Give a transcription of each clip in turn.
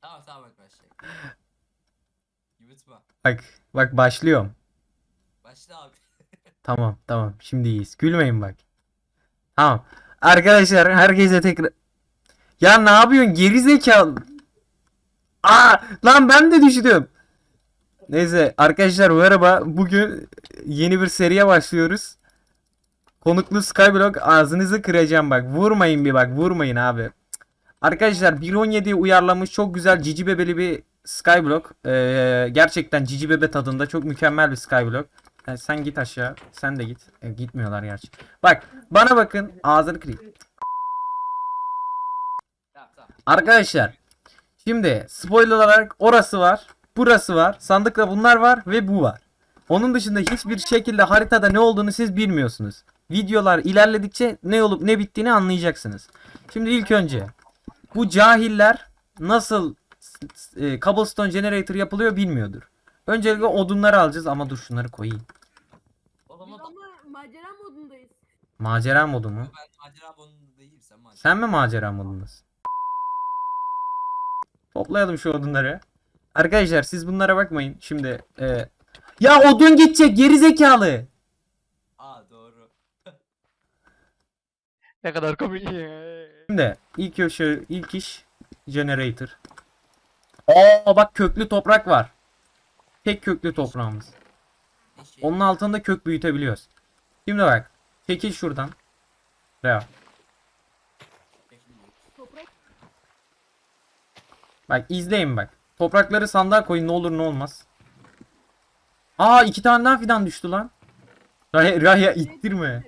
Tamam tamam bak başlayalım. Yutma. Bak bak başlıyorum. Başla abi. Tamam tamam şimdi iyiyiz. Gülmeyin bak. Tamam. Arkadaşlar herkese tekrar... Ya ne yapıyorsun geri zekalı? Aa lan ben de düştüm. Neyse arkadaşlar merhaba. Bugün yeni bir seriye başlıyoruz. Konuklu Skyblock ağzınızı kıracağım bak. Vurmayın bir bak vurmayın abi. Arkadaşlar 1.17'yi uyarlamış çok güzel cici bebeli bir Skyblock. Ee, gerçekten cici bebe tadında çok mükemmel bir Skyblock. Ha, sen git aşağı. Sen de git. E, gitmiyorlar gerçi. Bak bana bakın. Ağzını kırayım. Arkadaşlar. Şimdi spoiler olarak orası var. Burası var. Sandıkta bunlar var ve bu var. Onun dışında hiçbir şekilde haritada ne olduğunu siz bilmiyorsunuz. Videolar ilerledikçe ne olup ne bittiğini anlayacaksınız. Şimdi ilk önce bu cahiller nasıl e, cobblestone generator yapılıyor bilmiyordur. Öncelikle odunları alacağız ama dur şunları koyayım. Oğlum Biz o ama macera modundayız. Macera modu mu? ben macera bonunda değilim sen macera. Sen mi macera modundasın? Toplayalım şu odunları. Arkadaşlar siz bunlara bakmayın. Şimdi e, ya odun gidecek geri zekalı. Aa doğru. Ne kadar komik. Şimdi ilk iş, ilk iş generator. Aa bak köklü toprak var. Tek köklü toprağımız. Onun altında kök büyütebiliyoruz. Şimdi bak. Çekil şuradan. Toprak Bak izleyin bak. Toprakları sandığa koyun ne olur ne olmaz. Aa iki tane daha fidan düştü lan. Raya, Raya ittirme.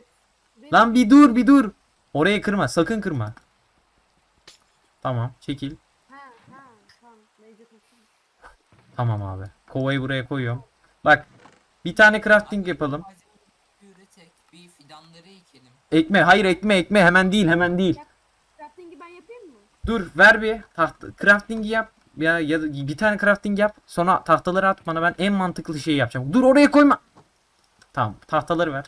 Lan bir dur bir dur. Orayı kırma sakın kırma. Tamam çekil. Tamam. Abi. Kovayı buraya koyuyorum. Bak bir tane crafting yapalım. Ekme hayır ekme ekme hemen değil hemen değil. Crafting'i ben yapayım mı? Dur ver bir tahta crafting yap. Ya ya bir tane crafting yap. Sonra tahtaları at bana ben en mantıklı şeyi yapacağım. Dur oraya koyma. Tamam tahtaları ver.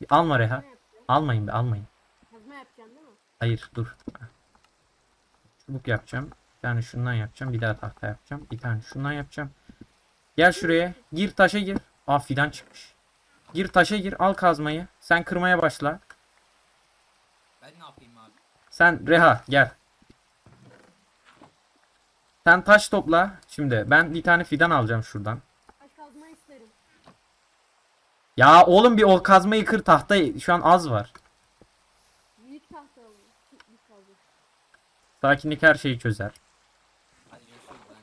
Bir alma Reha. Almayın be almayın. Kazma yapacaksın değil mi? Hayır dur. Çubuk yapacağım. Bir tane şundan yapacağım. Bir daha tahta yapacağım. Bir tane şundan yapacağım. Gel şuraya. Gir taşa gir. Aa fidan çıkmış. Gir taşa gir. Al kazmayı. Sen kırmaya başla. Ben ne yapayım abi? Sen Reha gel. Sen taş topla. Şimdi ben bir tane fidan alacağım şuradan. Taş kazma isterim. Ya oğlum bir o kazmayı kır tahta şu an az var. Büyük tahta alalım. Büyük kazma. Sakinlik her şeyi çözer.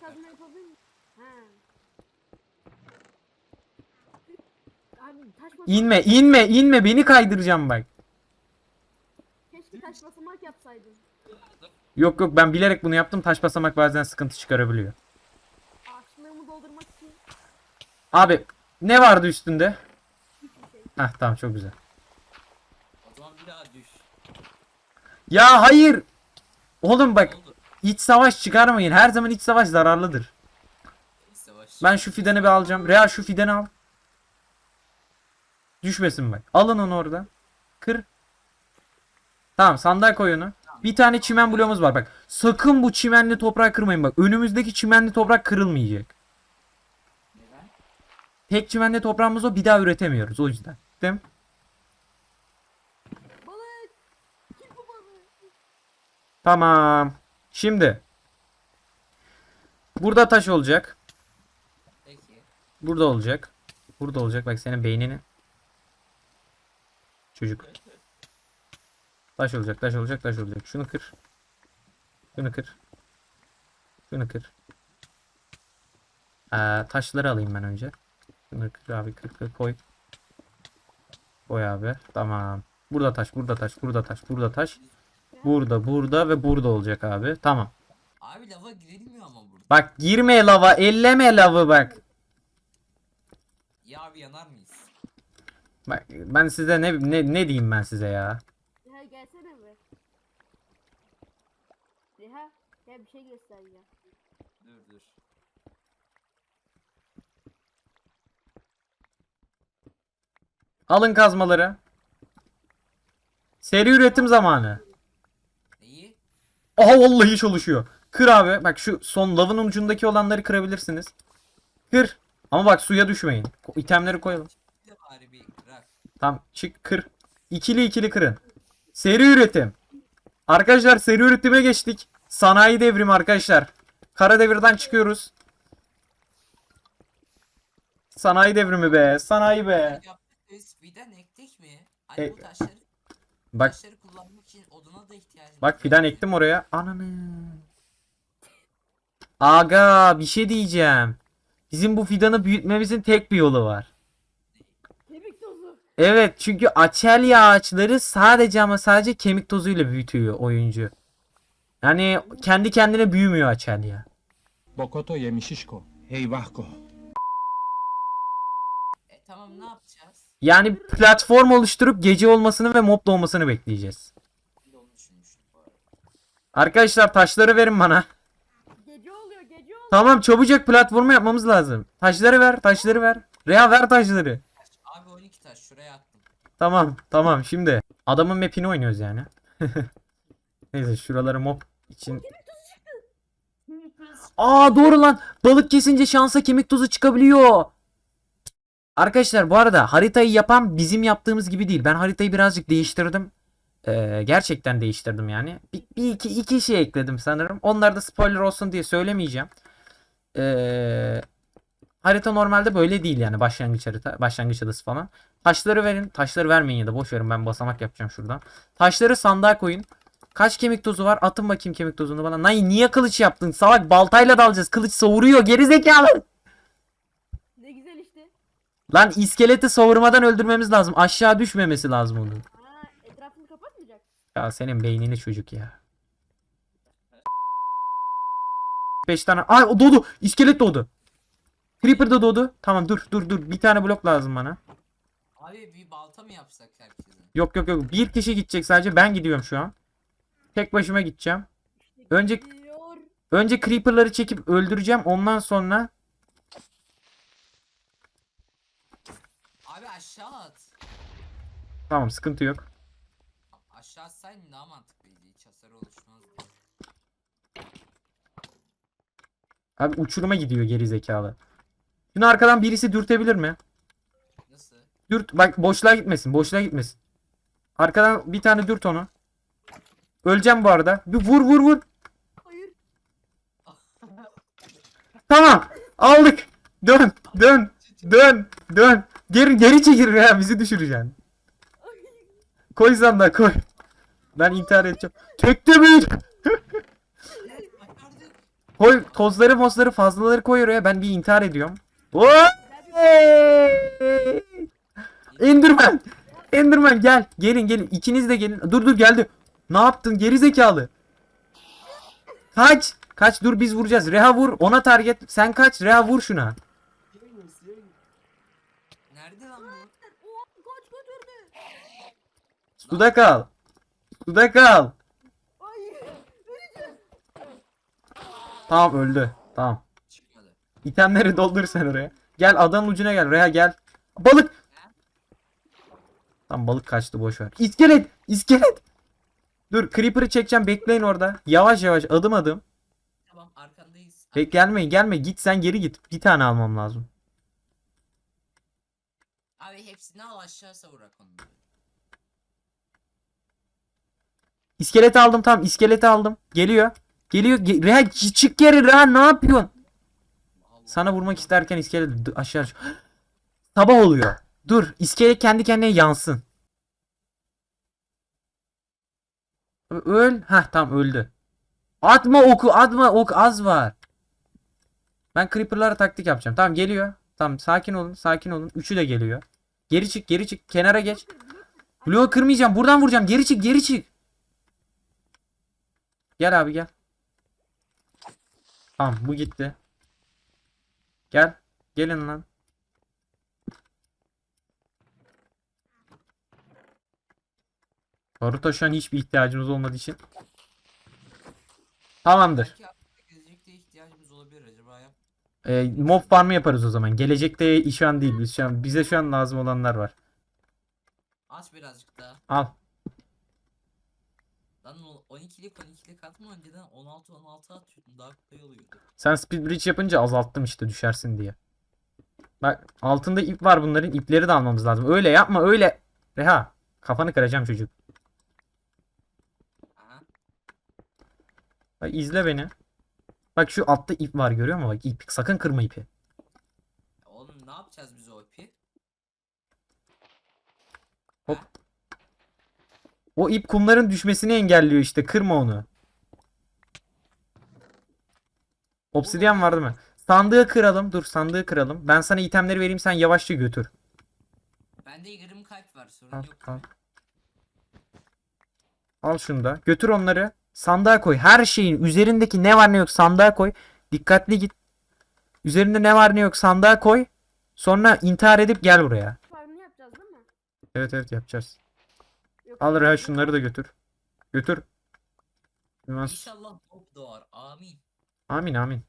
Kazma yapabilir miyim? Ha. Abi taş basamak. İnme inme inme beni kaydıracağım bak. Keşke taş basamak yapsaydın. Yok yok ben bilerek bunu yaptım. Taş basamak bazen sıkıntı çıkarabiliyor. Ağaçlığımı doldurmak için Abi ne vardı üstünde? hiçbir şey. Heh tamam çok güzel. O zaman bir daha düş. Ya hayır. Oğlum bak Ne oldu? iç savaş çıkarmayın. Her zaman iç savaş zararlıdır. Savaş. Ben şu fidanı bir alacağım. Real şu fidanı al. Düşmesin bak. Alın onu oradan. Kır. Tamam sandığa koy onu. Bir tane çimen bloğumuz var bak. Sakın bu çimenli toprağı kırmayın bak. Önümüzdeki çimenli toprak kırılmayacak. Neden? Tek çimenli toprağımız o bir daha üretemiyoruz o yüzden. Değil mi? Balık! Kim bu balık? Tamam. Şimdi. Burada taş olacak. Peki. Burada olacak. Burada olacak. Bak senin beynini. Çocuk. Taş olacak, taş olacak, taş olacak. Şunu kır. Şunu kır. Şunu kır. Ee, taşları alayım ben önce. Şunu kır abi, kır kır koy. Koy abi. Tamam. Burada taş, burada taş, burada taş, burada taş. Burada, burada ve burada olacak abi. Tamam. Abi lava girilmiyor ama burada. Bak girme lava, elleme lavı bak. Ya abi yanar mıyız? Bak ben size ne ne ne diyeyim ben size ya? Reha gelsene be. Reha gel bir şey göstereceğim. Dur dur. Alın kazmaları. Seri üretim zamanı. Aha vallahi çalışıyor. Kır abi. Bak şu son lavın ucundaki olanları kırabilirsiniz. Kır. Ama bak suya düşmeyin. İtemleri koyalım. Tamam çık kır. İkili ikili kırın. Seri üretim. Arkadaşlar seri üretime geçtik. Sanayi devrimi arkadaşlar. Kara devirden çıkıyoruz. Sanayi devrimi be. Sanayi be. Yaptık biz ektik mi? Hani E- bu taşları, Bak taşları da ihtiyacımız bak fidan ektim oraya. Ananı. Aga bir şey diyeceğim. Bizim bu fidanı büyütmemizin tek bir yolu var. Kemik tozu. Evet çünkü açelya ağaçları sadece ama sadece kemik tozuyla büyütüyor oyuncu. Yani kendi kendine büyümüyor açelya. Bokoto yemişişko. Eyvahko. E tamam ne yapacağız? Yani platform oluşturup gece olmasını ve mob doğmasını bekleyeceğiz. Ben de onu düşünmüştüm bu arada. Arkadaşlar taşları verin bana. Gece oluyor gece oluyor. Tamam çabucak platformu yapmamız lazım. Taşları ver, taşları ver. Reha ver taşları. Taş, abi 12 taş şuraya attım. Tamam, tamam şimdi. Adamın map'ini oynuyoruz yani. Neyse şuraları mob için. Aa doğru lan. Balık kesince şansa kemik tozu çıkabiliyor. Arkadaşlar bu arada haritayı yapan bizim yaptığımız gibi değil. Ben haritayı birazcık değiştirdim. Ee, gerçekten değiştirdim yani. Bir, bir iki, iki şey ekledim sanırım. Onlar da spoiler olsun diye söylemeyeceğim. Ee, harita normalde böyle değil yani başlangıç harita, başlangıç adası falan. Taşları verin. Taşları vermeyin ya da boş verin ben basamak yapacağım şuradan. Taşları sandığa koyun. Kaç kemik tozu var? Atın bakayım kemik tozunu bana. Nay niye kılıç yaptın? Salak baltayla dalacağız. Kılıç savuruyor. Geri zekalı. Ne güzel işte. Lan iskeleti savurmadan öldürmemiz lazım. Aşağı düşmemesi lazım onun. Ya senin beynini çocuk ya. 5 tane. Ay o doğdu. İskelet doğdu. Creeper da doğdu. Tamam dur dur dur. Bir tane blok lazım bana. Abi bir balta mı yapsak herkese? Yok yok yok. Bir kişi gidecek sadece. Ben gidiyorum şu an. Tek başıma gideceğim. Önce-. Önce creeper'ları çekip öldüreceğim. Ondan sonra Abi aşağı at. tamam sıkıntı yok. Atsaydın daha mantıklıydı. Hiç hasar oluşmazdı. Abi uçuruma gidiyor geri zekalı. Şunu arkadan birisi dürtebilir mi? Nasıl? Dürt. Bak boşluğa gitmesin. Boşluğa gitmesin. Arkadan bir tane dürt onu. Öleceğim bu arada. Bir vur vur vur. Hayır. Tamam. Aldık. Dön. Dön. Dön. Dön. Geri geri çekil ya bizi düşüreceksin. Koy sandığa koy. Ben intihar edeceğim. Tekte. Başardık. Koy tozları mozları fazlaları koy oraya. Ben bir intihar ediyorum. Enderman. Enderman gel. Gelin gelin. İkiniz de gelin. Dur dur geldi. Ne yaptın geri zekalı? Kaç. Kaç dur biz vuracağız. Reha vur. Ona target. Sen kaç. Reha vur şuna. Nerede lan bu? Suda kal. Suda kal. Tamam öldü. Tamam. Çıkmadı. İtemleri doldur sen oraya. Gel adanın ucuna gel. Reha gel. Balık. Tam balık kaçtı boş ver. İskelet. İskelet. Dur Creeper'ı çekeceğim. Bekleyin orada. Yavaş yavaş adım adım. Tamam arkandayız. Bek gelme gelme. Git sen geri git. Bir tane almam lazım. Abi hepsini al aşağı savurak onları. İskeleti aldım tamam. iskeleti aldım. Geliyor. Geliyor. Ge- Reha çık geri Reha ne yapıyorsun? Sana vurmak isterken iskelet aşağı. Sabah oluyor. Dur. iskelet kendi kendine yansın. Öl. Heh tamam öldü. Atma oku atma ok az var. Ben creeper'lara taktik yapacağım. Tamam geliyor. Tamam sakin olun sakin olun. Üçü de geliyor. Geri çık geri çık. Kenara geç. Bloğu kırmayacağım. Buradan vuracağım. Geri çık geri çık. Gel abi gel. Tamam bu gitti. Gel. Gelin lan. Baruta şu an hiçbir ihtiyacımız olmadığı için. Tamamdır. Gelecekte ihtiyacımız olabilir acaba yap. Ee, mob farmı yaparız o zaman. Gelecekte şu an değil. Biz şu an, bize şu an lazım olanlar var. Aç birazcık daha. Al. Lan 12'lik 12'lik atma önceden 16 16 atıyordum daha kolay oluyordu. Sen speed bridge yapınca azalttım işte düşersin diye. Bak altında ip var bunların ipleri de almamız lazım. Öyle yapma öyle. Reha kafanı kıracağım çocuk. Ha? Bak izle beni. Bak şu altta ip var görüyor musun? Bak ip sakın kırma ipi. Oğlum ne yapacağız biz o ipi? O ip kumların düşmesini engelliyor işte. Kırma onu. Obsidyen vardı mı? Sandığı kıralım. Dur sandığı kıralım. Ben sana itemleri vereyim sen yavaşça götür. Bende yarım kalp var sorun Al, yok. al. Al şunu da. Götür onları. Sandığa koy. Her şeyin üzerindeki ne var ne yok sandığa koy. Dikkatli git. Üzerinde ne var ne yok sandığa koy. Sonra intihar edip gel buraya. Farmını yapacağız değil mi? Evet evet yapacağız. Al Reha şunları da götür. Götür. İnşallah top doğar. Amin. Amin amin.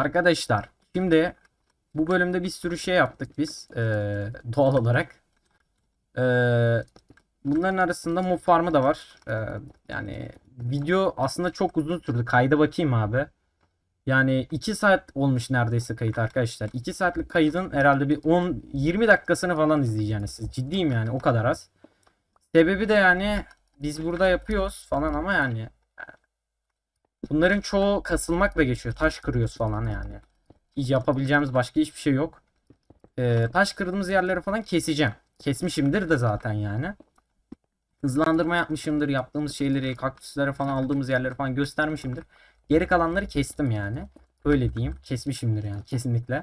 Arkadaşlar şimdi bu bölümde bir sürü şey yaptık biz eee, doğal olarak. Eee, bunların arasında mob farmı da var. Eee, yani video aslında çok uzun sürdü. Kayda bakayım abi. Yani 2 saat olmuş neredeyse kayıt arkadaşlar. 2 saatlik kaydın herhalde bir 10-20 dakikasını falan izleyeceksiniz siz. Ciddiyim yani o kadar az. Sebebi de yani biz burada yapıyoruz falan ama yani bunların çoğu kasılmakla geçiyor. Taş kırıyoruz falan yani. Yapabileceğimiz başka hiçbir şey yok. Ee, taş kırdığımız yerleri falan keseceğim. Kesmişimdir de zaten yani. Hızlandırma yapmışımdır. Yaptığımız şeyleri, kaktüsleri falan aldığımız yerleri falan göstermişimdir. Geri kalanları kestim yani. Öyle diyeyim. Kesmişimdir yani kesinlikle.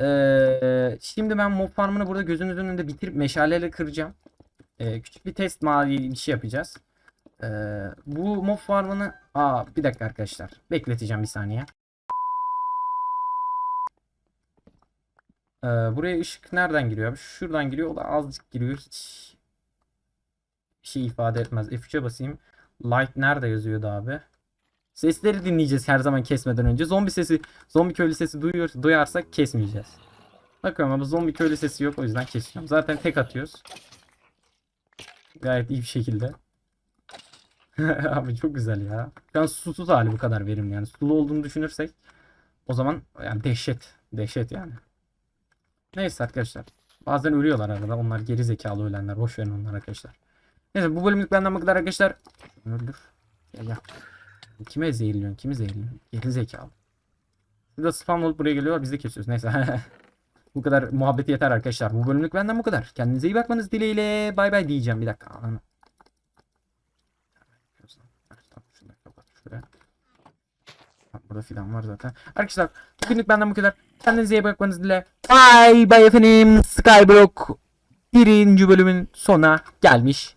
Ee, şimdi ben mob farmını burada gözünüzün önünde bitirip meşaleyle kıracağım. Ee, küçük bir test mavi bir şey yapacağız. Ee, bu mob farmını... Aa bir dakika arkadaşlar. Bekleteceğim bir saniye. Ee, buraya ışık nereden giriyor? Şuradan giriyor. O da azıcık giriyor. Hiç şey ifade etmez. F3'e basayım. Light nerede yazıyordu abi? Sesleri dinleyeceğiz her zaman kesmeden önce. Zombi sesi, zombi köylü sesi duyuyor, duyarsak kesmeyeceğiz. Bakıyorum ama zombi köylü sesi yok o yüzden kesiyorum. Zaten tek atıyoruz. Gayet iyi bir şekilde. Abi çok güzel ya. Şu an susuz hali bu kadar verimli yani. Sulu olduğunu düşünürsek o zaman yani dehşet. Dehşet yani. Neyse arkadaşlar. Bazen ölüyorlar arada. Onlar geri zekalı ölenler. Boş verin onlar arkadaşlar. Neyse bu bölümlük benden bu kadar arkadaşlar. Öldür. Gel gel. Kime zehirliyorsun? Kimi zehirliyorsun? Geri zekalı. Burada spam olup buraya geliyorlar. Biz de kesiyoruz. Neyse. bu kadar muhabbeti yeter arkadaşlar. Bu bölümlük benden bu kadar. Kendinize iyi bakmanız dileğiyle. Bay bay diyeceğim. Bir dakika. Anam. Tamam, şunu da kapat şuraya. Bak, Burada filan var zaten. Arkadaşlar bugünlük benden bu kadar. Kendinize iyi bakmanız dileğiyle. Bay bay efendim. Skyblock birinci bölümün sona gelmiş